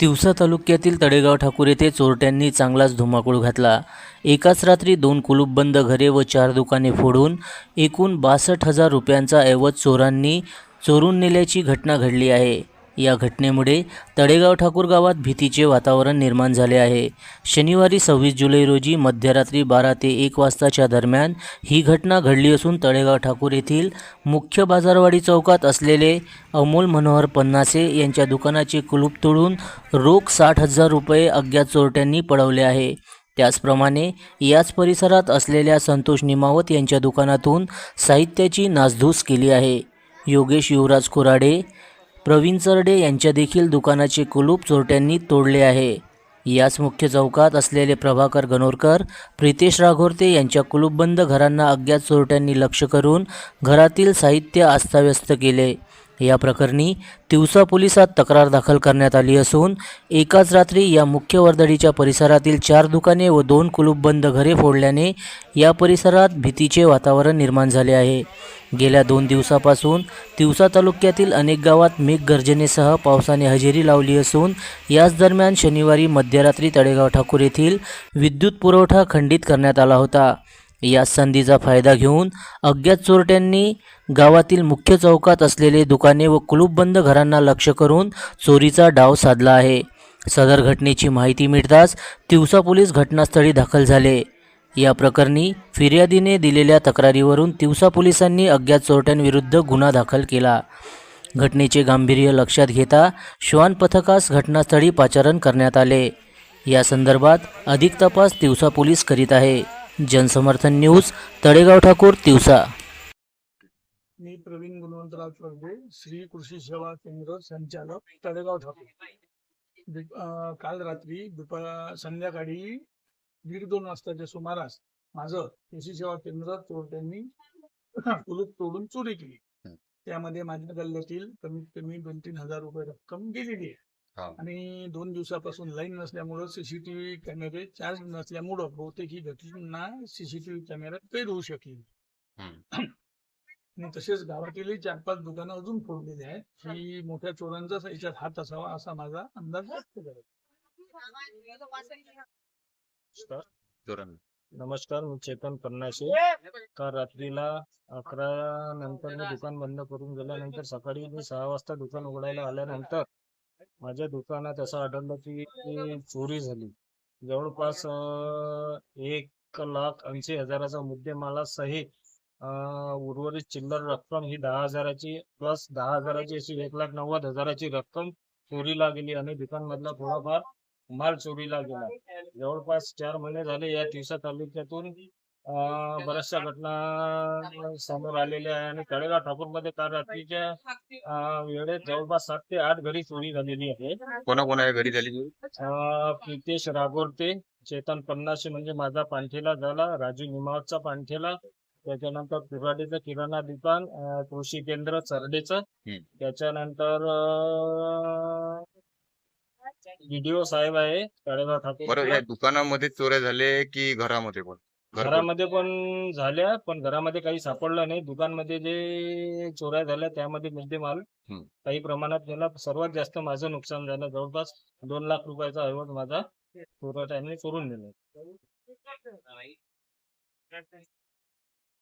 तिवसा तालुक्यातील तळेगाव ठाकूर येथे चोरट्यांनी चांगलाच धुमाकूळ घातला. एकाच रात्री दोन कुलूपबंद घरे व चार दुकाने फोडून एकूण बासष्ट हजार रुपयांचा ऐवज चोरांनी चोरून नेल्याची घटना घडली आहे. या घटनेमुळे तळेगाव ठाकूर गावात भीतीचे वातावरण निर्माण झाले आहे. शनिवारी सव्वीस जुलै रोजी मध्यरात्री बारा ते एक वाजताच्या दरम्यान ही घटना घडली असून तळेगाव ठाकूर येथील मुख्य बाजारवाडी चौकात असलेले अमोल मनोहर पन्नासे यांच्या दुकानाचे कुलूप तोडून रोख साठ हजार रुपये अज्ञात चोरट्यांनी पळवले आहे. त्याचप्रमाणे याच परिसरात असलेल्या संतोष निमावत यांच्या दुकानातून साहित्याची नासधूस केली आहे. योगेश युवराज कुराडे प्रवीण चरडे यांच्या देखील दुकानाचे कुलूप चोरट्यांनी तोडले आहे. याच मुख्य चौकात असलेले प्रभाकर गणोरकर प्रितेश राघोरते यांच्या कुलूपबंद घरांना अज्ञात चोरट्यांनी लक्ष करून घरातील साहित्य अस्ताव्यस्त केले. या प्रकरणी तिवसा पोलिसात तक्रार दाखल करण्यात आली असून एकाच रात्री या मुख्य वर्दळीच्या परिसरातील चार दुकाने व दोन कुलूपबंद घरे फोडल्याने या परिसरात भीतीचे वातावरण निर्माण झाले आहे. गेल्या दोन दिवसापासून तिवसा तालुक्यातील अनेक गावात मेघगर्जनेसह पावसाने हजेरी लावली असून याच दरम्यान शनिवारी मध्यरात्री तळेगाव ठाकूर येथील विद्युत पुरवठा खंडित करण्यात आला होता. या संधीचा फायदा घेऊन अज्ञात चोरट्यांनी गावातील मुख्य चौकात असलेले दुकाने व कुलूपबंद घरांना लक्ष करून चोरीचा डाव साधला आहे. सदर घटनेची माहिती मिळताच तिवसा पोलीस घटनास्थळी दाखल झाले. या प्रकरणी फिर्यादीने दिलेल्या तक्रारीवरून तिवसा पोलिसांनी अज्ञात चोरट्यांविरुद्ध गुन्हा दाखल केला. घटनेचे गांभीर्य लक्षात घेता श्वान पथकास घटनास्थळी पाचारण करण्यात आले. या संदर्भात अधिक तपास तिवसा पोलीस करीत आहे. जनसमर्थन न्यूज तळेगाव ठाकूर तिवसा मी प्रवीण गुणवंतराव चौधरी श्री कृषी सेवा केंद्र संचालक तळेगाव ठाकूर काल रात्री दुपार संध्याकाळी दीड दोन वाजताच्या सुमारास माझं कृषी सेवा केंद्र चोरट्यांनी कुलूप तोडून चोरी केली. त्यामध्ये माझ्या गल्ल्यातील कमीत कमी दोन तीन हजार रुपये रक्कम गेलेली. आहे आणि दोन दिवसापासून लाईन नसल्यामुळं सीसीटीव्ही कॅमेरे चार्ज नसल्यामुळं बहुतेक ही घटना सीसीटीव्ही कॅमेऱ्यात कैद होऊ शकली. आणि तसेच गावातील चार पाच दुकानं अजून फोडलेली आहेत. ही मोठ्या चोरांचाच याच्यात हात असावा असा माझा अंदाज व्यक्त करत. नमस्कार. चोरांनी. नमस्कार मी चेतन पन्नाशे काल रात्रीला अकरा नंतर मी दुकान बंद करून गेल्यानंतर सकाळी मी सहा वाजता दुकान उघडायला आल्यानंतर माझ्या दुकानात असं आढळलं की चोरी झाली. जवळपास एक लाख ऐंशी हजाराचा मुद्देमाला सहित अं, उर्वरित चिल्लर रक्कम ही दहा हजाराची प्लस दहा हजाराची अशी एक लाख नव्वद हजाराची रक्कम चोरीला गेली आणि दुकानमधला थोडाफार माल चोरीला गेला. जवळपास चार महिने झाले या दिवसा तालुक्यातून बऱ्याचशा घटना समोर आलेल्या आहे आणि तळेगाव ठाकूरमध्ये काल रात्रीच्या वेळेत जवळपास सात ते आठ घरी चोरी झालेली आहे कोणा कोणा घरी झाली प्रितेश रागोरते चेतन पन्नाशे म्हणजे माझा पांठेला झाला राजू निमावतचा पांठेला त्याच्यानंतर कुराडीचं किराणा दुकान कृषी केंद्र चरडेचं. त्याच्यानंतर व्हिडिओ साहेब आहे तळेगाव ठाकूर दुकानामध्ये चोऱ्या झाले की घरामध्ये पण? घरामध्ये पण झाल्या पण घरामध्ये काही सापडलं नाही. दुकानमध्ये जे चोऱ्या झाल्या त्यामध्ये मुद्देमाल हम्म. काही प्रमाणात गेला. सर्वात जास्त माझं नुकसान झालं. जवळपास दोन लाख रुपयाचा ऐवज माझा चोरट्याने चोरून नेला